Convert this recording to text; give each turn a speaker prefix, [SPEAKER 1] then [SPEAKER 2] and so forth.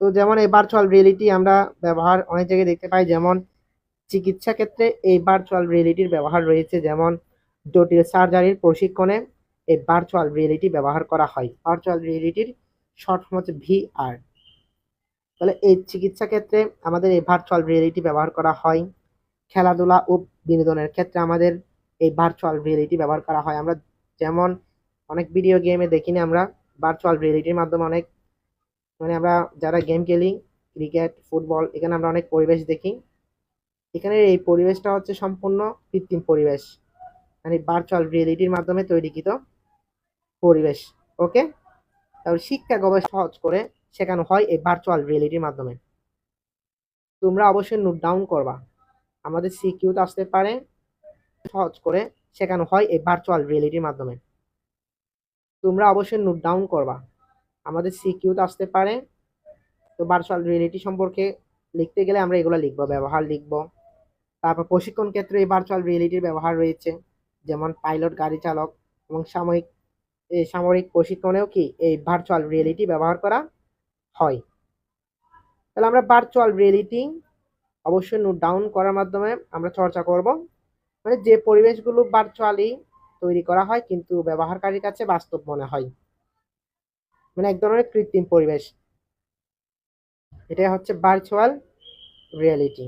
[SPEAKER 1] তো যেমন এই ভার্চুয়াল রিয়েলিটি আমরা ব্যবহার অনেক জায়গায় দেখতে পাই, যেমন চিকিৎসা ক্ষেত্রে এই ভার্চুয়াল রিয়েলিটির ব্যবহার রয়েছে, যেমন জটিল সার্জারির প্রশিক্ষণে এই ভার্চুয়াল রিয়েলিটি ব্যবহার করা হয়। ভার্চুয়াল রিয়েলিটির শর্ট ফর্ম হচ্ছে ভিআর তাহলে এই চিকিৎসা ক্ষেত্রে আমাদের এই ভার্চুয়াল রিয়েলিটি ব্যবহার করা হয়। খেলাধুলা ও বিনোদনের ক্ষেত্রে আমাদের এই ভার্চুয়াল রিয়েলিটি ব্যবহার করা হয়। আমরা যেমন অনেক ভিডিও গেমে দেখি না আমরা ভার্চুয়াল রিয়েলিটির মাধ্যমে অনেক মানে আমরা যারা গেম খেলি ক্রিকেট ফুটবল এখানে আমরা অনেক পরিবেশ দেখি। এখানে এই পরিবেশটা হচ্ছে সম্পূর্ণ কৃত্রিম পরিবেশ। মানে ভার্চুয়াল রিয়েলিটির মাধ্যমে তৈরিকৃত পরিবেশ ওকে তাহলে শিক্ষা গবেষণা সহজ করে শেখানো হয় এই ভার্চুয়াল রিয়েলিটির মাধ্যমে। তোমরা অবশ্যই নোট ডাউন করবা। আমাদের সিকিউতে আসতে পারে। সহজ করে শেখানো হয় এই ভার্চুয়াল রিয়েলিটির মাধ্যমে। তোমরা অবশ্যই নোট ডাউন করবা। আমাদের সিকিউতে আসতে পারে। তো ভার্চুয়াল রিয়েলিটি সম্পর্কে লিখতে গেলে আমরা এগুলো লিখব, ব্যবহার লিখব। তারপর প্রশিক্ষণ ক্ষেত্রে এই ভার্চুয়াল রিয়েলিটির ব্যবহার রয়েছে, যেমন পাইলট গাড়ি চালক এবং সাময়িক, এই সামরিক প্রশিক্ষণেও কি এই ভার্চুয়াল রিয়েলিটি ব্যবহার করা হয়। তাহলে আমরা ভার্চুয়াল রিয়েলিটি অবশ্যই নোট ডাউন করার মাধ্যমে আমরা চর্চা করব। মানে যে পরিবেশগুলো ভার্চুয়ালি তৈরি করা হয় কিন্তু ব্যবহারকারীর কাছে বাস্তব মনে হয়। মানে এক ধরনের কৃত্রিম পরিবেশ। এটা হচ্ছে ভার্চুয়াল রিয়েলিটি